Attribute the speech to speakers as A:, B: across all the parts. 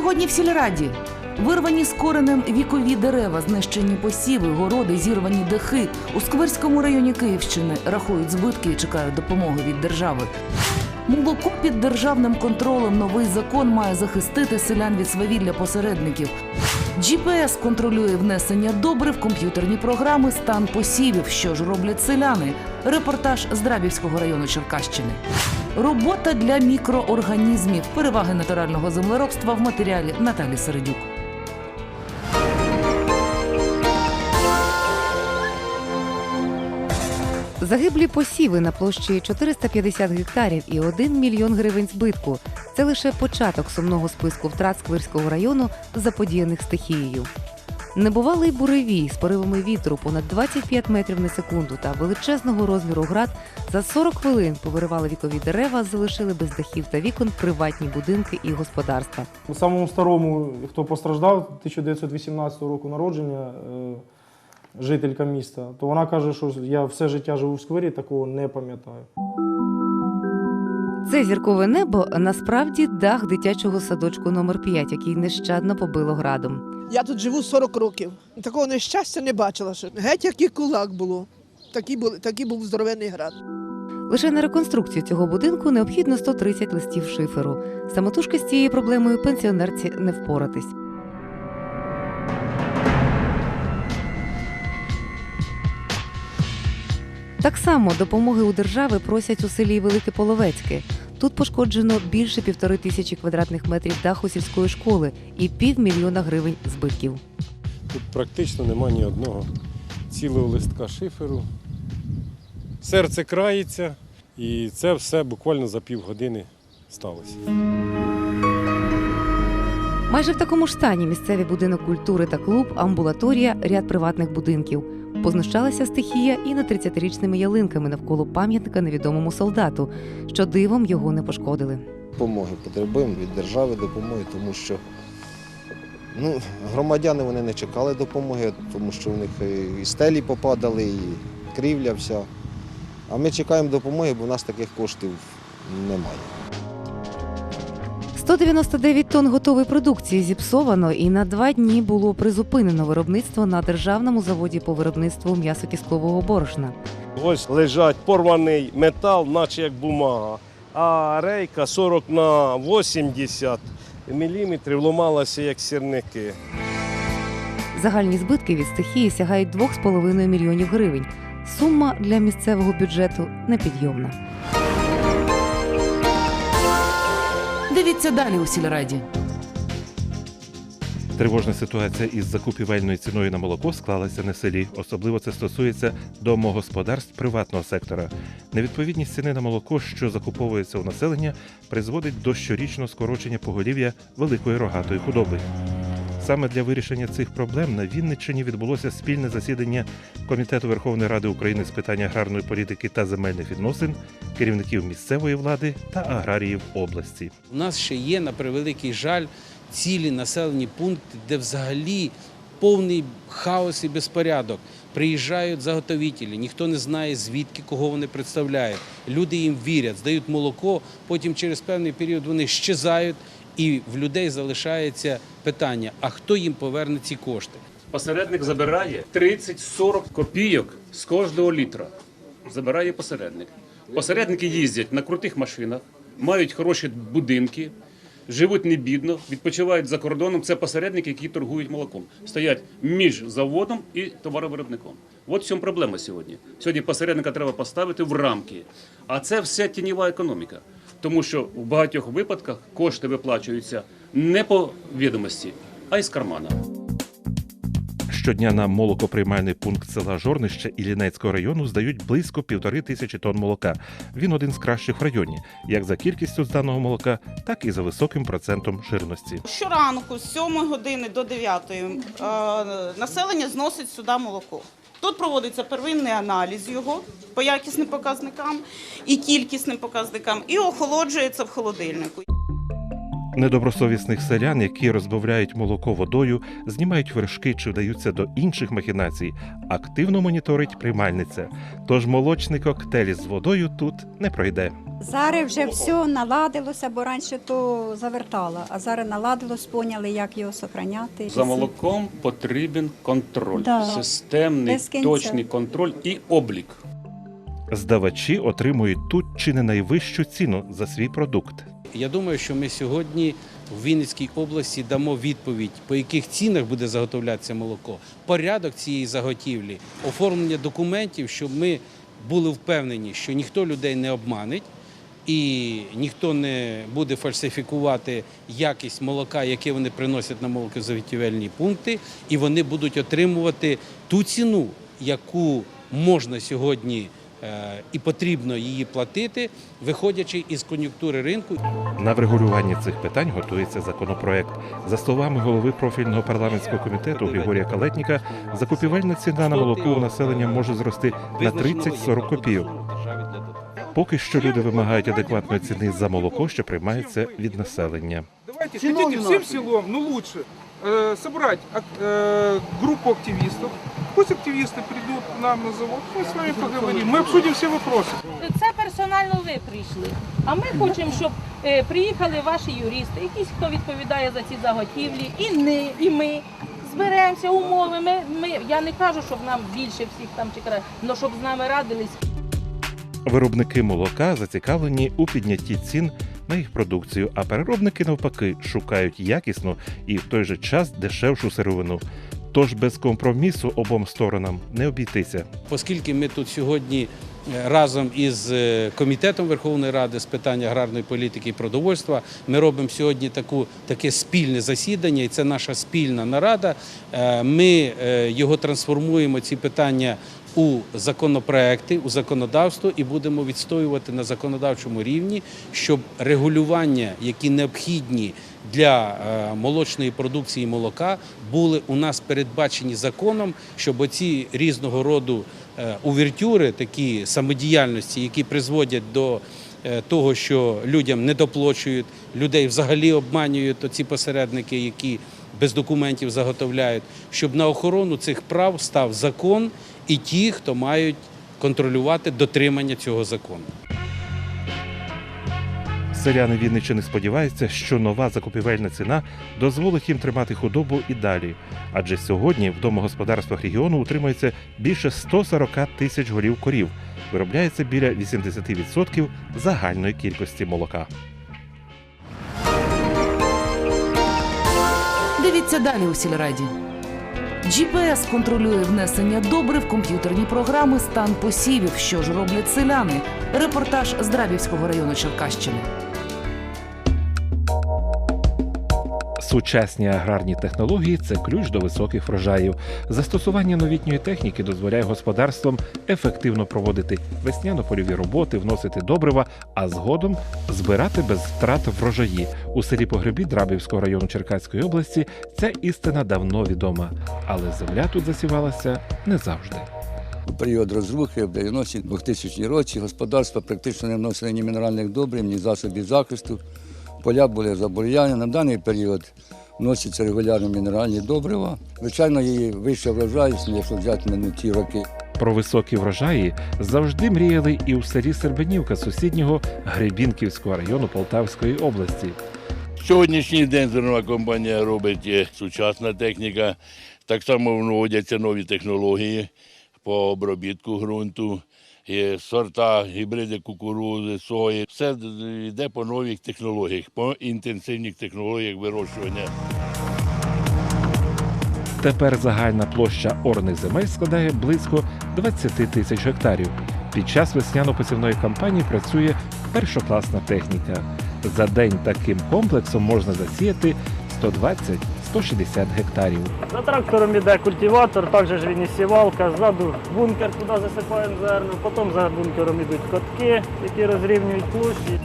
A: Сьогодні в сільраді вирвані з коренем вікові дерева, знищені посіви, городи, зірвані дахи. У Скверському районі Київщини рахують збитки і чекають допомоги від держави. Молоко під державним контролем новий закон має захистити селян від свавілля посередників. GPS контролює внесення добрив, комп'ютерні програми, стан посівів. Що ж роблять селяни? Репортаж з Драбівського району Черкащини. Робота для мікроорганізмів. Переваги натурального землеробства в матеріалі Наталі Середюк.
B: Загиблі посіви на площі 450 гектарів і 1 мільйон гривень збитку. Це лише початок сумного списку втрат Сквирського району, заподіяних стихією. Небувалий буревій з поривами вітру понад 25 метрів на секунду та величезного розміру град за 40 хвилин повиривали вікові дерева, залишили без дахів та вікон приватні будинки і господарства.
C: У самому старому, хто постраждав 1918 року народження, е, жителька міста, то вона каже, що я все життя живу в сквері, такого не пам'ятаю.
B: Це зіркове небо насправді дах дитячого садочку номер 5 який нещадно побило градом.
D: Я тут живу 40 років. Такого нещастя не бачила. Що геть як і кулак було. Такий, був, такий був здоровенний град.
B: Лише на реконструкцію цього будинку необхідно 130 листів шиферу. Самотужки з цією проблемою пенсіонерці не впоратись. Так само допомоги у держави просять у селі Велике Половецьке. Тут пошкоджено більше півтори тисячі квадратних метрів даху сільської школи і півмільйона гривень збитків.
E: Тут практично нема ні одного цілого листка шиферу. Серце крається, і це все буквально за півгодини сталося.
B: Майже в такому ж стані місцевий будинок культури та клуб, амбулаторія, ряд приватних будинків. Познущалася стихія і над 30-річними ялинками навколо пам'ятника невідомому солдату, що дивом його не пошкодили.
F: допомоги потребуємо від держави допомоги, тому що ну, громадяни вони не чекали допомоги, тому що в них і стелі попадали, і крівля вся. А ми чекаємо допомоги, бо в нас таких коштів немає.
B: 199 тонн готової продукції зіпсовано і на два дні було призупинено виробництво на державному заводі по виробництву м'ясокісткового борошна.
G: Ось лежать порваний метал, наче як бумага. А рейка 40 на 80 міліметрів ломалася як сірники.
B: Загальні збитки від стихії сягають 2,5 мільйонів гривень. Сума для місцевого бюджету непідйомна.
A: Дивіться далі у сільраді.
H: Тривожна ситуація із закупівельною ціною на молоко склалася на селі. Особливо це стосується домогосподарств приватного сектора. Невідповідність ціни на молоко, що закуповується у населення, призводить до щорічного скорочення поголів'я великої рогатої худоби. Саме для вирішення цих проблем на Вінниччині відбулося спільне засідання Комітету Верховної Ради України з питань аграрної політики та земельних відносин, керівників місцевої влади та аграріїв області.
I: У нас ще є, на превеликий жаль, цілі населені пункти, де взагалі повний хаос і безпорядок. Приїжджають заготовителі, ніхто не знає, звідки кого вони представляють. Люди їм вірять, здають молоко, потім через певний період вони щезають, і в людей залишається питання: а хто їм поверне ці кошти?
J: Посередник забирає 30-40 копійок з кожного літра. Забирає посередник. Посередники їздять на крутих машинах, мають хороші будинки, живуть не бідно, відпочивають за кордоном. Це посередники, які торгують молоком. Стоять між заводом і товаровиробником. От в цьому проблема сьогодні. Сьогодні посередника треба поставити в рамки. А це все тіньова економіка. Тому що в багатьох випадках кошти виплачуються не по відомості, а із кармана.
H: Щодня на молокоприймальний пункт села Жорнище Іллінецького району здають близько півтори тисячі тонн молока. Він один з кращих в районі, як за кількістю зданого молока, так і за високим процентом жирності.
K: Щоранку з 7 години до 9 е, населення зносить сюди молоко. Тут проводиться первинний аналіз його по якісним показникам і кількісним показникам, і охолоджується в холодильнику.
H: Недобросовісних селян, які розбавляють молоко водою, знімають вершки чи вдаються до інших махінацій, активно моніторить приймальниця. Тож молочний коктейль з водою тут не пройде.
L: Зараз вже все наладилося, бо раніше то завертала, а зараз наладилось, поняли, як його сохраняти.
J: За молоком потрібен контроль,
L: Да.
J: системний, точний контроль і облік.
H: Здавачі отримують тут чи не найвищу ціну за свій продукт.
I: Я думаю, що ми сьогодні в Вінницькій області дамо відповідь, по яких цінах буде заготовлятися молоко, порядок цієї заготівлі, оформлення документів, щоб ми були впевнені, що ніхто людей не обманить і ніхто не буде фальсифікувати якість молока, яке вони приносять на молокозаготівельні пункти, і вони будуть отримувати ту ціну, яку можна сьогодні е, і потрібно її платити, виходячи із кон'юнктури ринку.
H: На врегулювання цих питань готується законопроект. За словами голови профільного парламентського комітету Григорія Калетніка, закупівельна ціна на молоко у населення може зрости на 30-40 копійок. Поки що люди вимагають адекватної ціни за молоко, що приймається від населення.
M: Давайте хотите всем селом, ну лучше, э, собрать ак- э, группу активистов. Пусть активисты придут к нам на завод, мы с вами поговорим, мы обсудим все вопросы.
N: Це персонально ви прийшли. А ми хочемо, щоб е, приїхали ваші юристи, якісь хто відповідає за ці заготівлі, і не, і ми. Зберемося, умови. Ми, ми, я не кажу, щоб нам більше всіх там чи краще, але щоб з нами радились.
H: Виробники молока зацікавлені у піднятті цін на їх продукцію, а переробники навпаки шукають якісну і в той же час дешевшу сировину. Тож без компромісу обом сторонам не обійтися.
I: Оскільки ми тут сьогодні е, разом із е, комітетом Верховної Ради з питань аграрної політики і продовольства, ми робимо сьогодні таку таке спільне засідання, і це наша спільна нарада. Е, Ми його трансформуємо ці питання. У законопроекти, у законодавство і будемо відстоювати на законодавчому рівні, щоб регулювання, які необхідні для е, молочної продукції молока, були у нас передбачені законом, щоб оці різного роду е, увертюри, такі самодіяльності, які призводять до е, того, що людям не доплачують, людей взагалі обманюють оці посередники, які без документів заготовляють, щоб на охорону цих прав став закон і ті, хто мають контролювати дотримання цього закону.
H: Селяни Вінниччини сподіваються, що нова закупівельна ціна дозволить їм тримати худобу і далі. Адже сьогодні в домогосподарствах регіону утримується більше 140 тисяч голів корів. Виробляється біля 80% загальної кількості молока.
A: Дивіться далі у сільраді. GPS контролює внесення добрив комп'ютерні програми стан посівів, що ж роблять селяни. Репортаж з Драбівського району Черкащини.
H: Сучасні аграрні технології це ключ до високих врожаїв. Застосування новітньої техніки дозволяє господарствам ефективно проводити весняно-польові роботи, вносити добрива, а згодом збирати без втрат врожаї. У селі Погребі Драбівського району Черкаської області ця істина давно відома, але земля тут засівалася не завжди.
O: У період розрухи в 90-ті 2000 році господарства практично не вносили ні мінеральних добрив, ні засобів захисту. Поля були забур'яні. На даний період вносяться регулярно мінеральні добрива. Звичайно, її вища врожайність, якщо взяти на ті роки.
H: Про високі врожаї завжди мріяли і у селі Сербенівка сусіднього Гребінківського району Полтавської області.
P: Сьогоднішній день зернова компанія робить е, сучасна техніка. Так само вводяться нові технології по обробітку ґрунту, є сорта, гібриди кукурузи, сої. Все йде по нових технологіях, по інтенсивних технологіях вирощування.
H: Тепер загальна площа орних земель складає близько 20 тисяч гектарів. Під час весняно-посівної кампанії працює першокласна техніка. За день таким комплексом можна засіяти 120-160 гектарів.
Q: За трактором іде культиватор, також ж він і сівалка, ззаду бункер, куди засипаємо зерно, потім за бункером йдуть котки, які розрівнюють площі.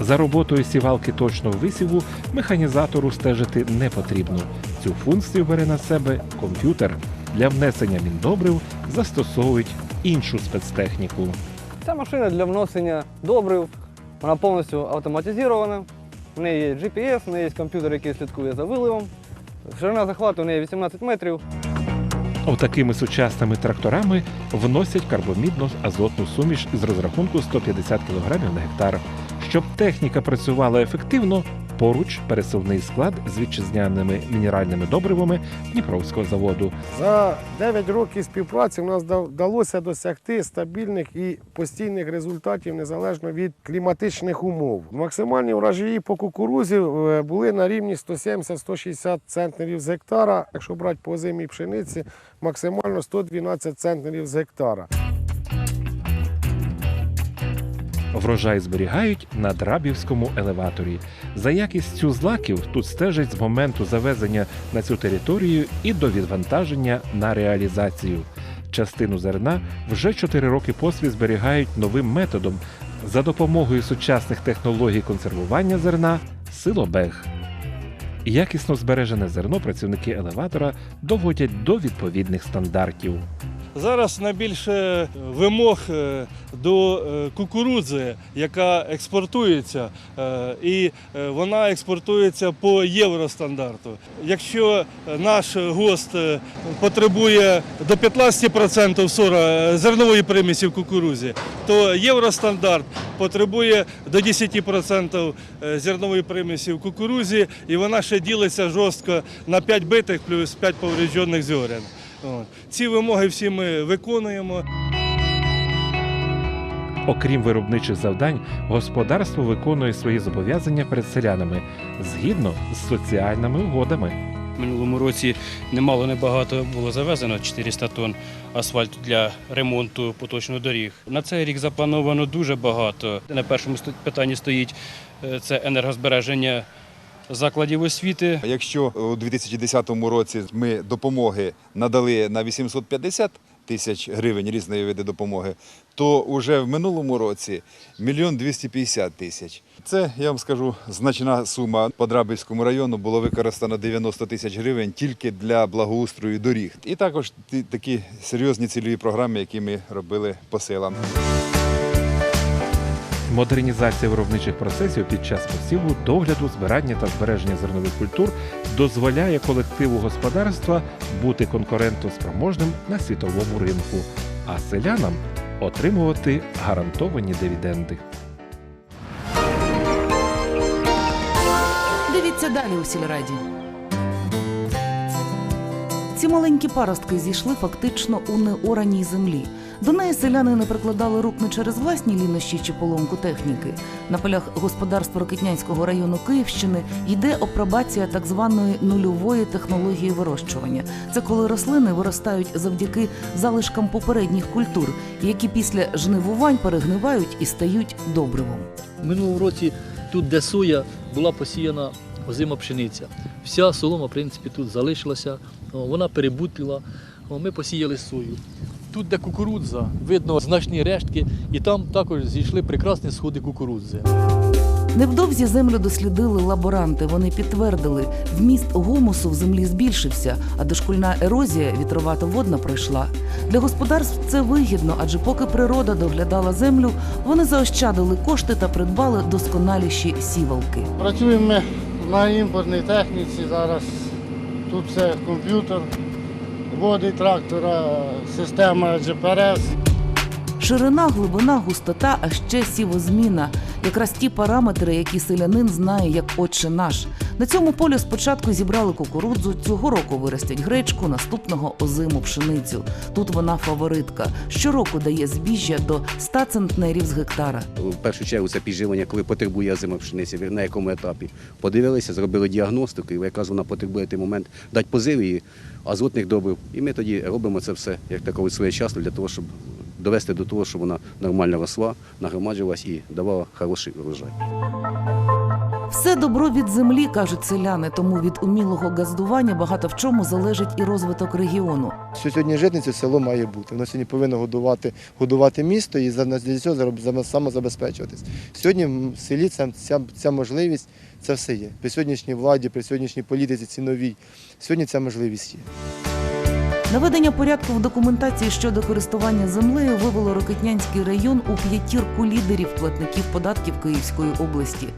H: За роботою сівалки точного висіву механізатору стежити не потрібно. Цю функцію бере на себе комп'ютер. Для внесення міндобрив застосовують іншу спецтехніку.
R: Ця машина для вносення добрив, вона повністю автоматизована. В неї є GPS, в неї є комп'ютер, який слідкує за виливом. Ширина захвату у неї 18 метрів.
H: Отакими сучасними тракторами вносять карбомідну азотну суміш з розрахунку 150 кг на гектар. Щоб техніка працювала ефективно, поруч пересувний склад з вітчизняними мінеральними добривами Дніпровського заводу.
S: За 9 років співпраці у нас да- вдалося досягти стабільних і постійних результатів незалежно від кліматичних умов. Максимальні врожаї по кукурузі е, були на рівні 170-160 центнерів з гектара. Якщо брати по озимій пшениці, максимально 112 центнерів з гектара.
H: Врожай зберігають на драбівському елеваторі. За якістю злаків тут стежать з моменту завезення на цю територію і до відвантаження на реалізацію. Частину зерна вже 4 роки поспіль зберігають новим методом за допомогою сучасних технологій консервування зерна силобег. Якісно збережене зерно працівники елеватора доводять до відповідних стандартів.
T: Зараз найбільше вимог е, до е, кукурудзи, яка експортується, е, і е, вона експортується по євростандарту. Якщо наш гост е, потребує до 15% сора е, зернової примісі в кукурузі, то євростандарт потребує до 10% е, зернової примісі в кукурузі, і вона ще ділиться жорстко на 5 битих плюс 5 повреждених зерен. Ці вимоги всі ми виконуємо.
H: Окрім виробничих завдань, господарство виконує свої зобов'язання перед селянами згідно з соціальними угодами.
U: Минулому році немало небагато було завезено 400 тонн асфальту для ремонту поточних доріг. На цей рік заплановано дуже багато. На першому сто- питанні стоїть е, це енергозбереження закладів освіти.
V: Якщо у 2010 році ми допомоги надали на 850 тисяч гривень різної види допомоги, то вже в минулому році мільйон 250 тисяч. Це, я вам скажу, значна сума. По Драбівському району було використано 90 тисяч гривень тільки для благоустрою доріг. І також такі серйозні цільові програми, які ми робили по селам.
H: Модернізація виробничих процесів під час посіву, догляду, збирання та збереження зернових культур дозволяє колективу господарства бути конкурентоспроможним на світовому ринку, а селянам отримувати гарантовані дивіденди.
A: Дивіться далі у сільраді. Ці маленькі паростки зійшли фактично у неораній землі. До неї селяни не прикладали рук не через власні лінощі чи поломку техніки. На полях господарства Рокитнянського району Київщини йде апробація так званої нульової технології вирощування. Це коли рослини виростають завдяки залишкам попередніх культур, які після жнивувань перегнивають і стають добривом.
W: У минулому році тут, де соя, була посіяна озима пшениця. Вся солома, в принципі, тут залишилася, вона перебутлила. О, Ми посіяли сою. Тут, де кукурудза, видно значні рештки, і там також зійшли прекрасні сходи кукурудзи.
A: Невдовзі землю дослідили лаборанти. Вони підтвердили, вміст гумусу в землі збільшився, а дошкульна ерозія вітрова та водна пройшла. Для господарств це вигідно, адже поки природа доглядала землю, вони заощадили кошти та придбали досконаліші сівалки.
X: Працюємо ми на імпортній техніці зараз. Тут все комп'ютер, води трактора, система GPS.
A: Ширина, глибина, густота, а ще сівозміна якраз ті параметри, які селянин знає як отче наш. На цьому полі спочатку зібрали кукурудзу. Цього року виростять гречку, наступного озиму пшеницю. Тут вона фаворитка. Щороку дає збіжжя до 100 центнерів з гектара.
Y: В першу чергу це підживлення, коли потребує озима пшениці, на якому етапі. Подивилися, зробили діагностику, і якраз вона потребує той момент дати позив її азотних добрив. І ми тоді робимо це все як таково своєчасно для того, щоб довести до того, щоб вона нормально росла, нагромаджувалась і давала хороший урожай.
A: Все добро від землі, кажуть селяни, тому від умілого газдування багато в чому залежить і розвиток регіону.
Z: Що сьогодні житницю село має бути. Воно сьогодні повинно годувати, годувати місто і за- для цього самозабезпечуватись. Сьогодні в селі ця, ця, ця можливість, це все є. При сьогоднішній владі, при сьогоднішній політиці ціновій, сьогодні ця можливість є.
A: Наведення порядку в документації щодо користування землею вивело Рокитнянський район у п'ятірку лідерів платників податків Київської області.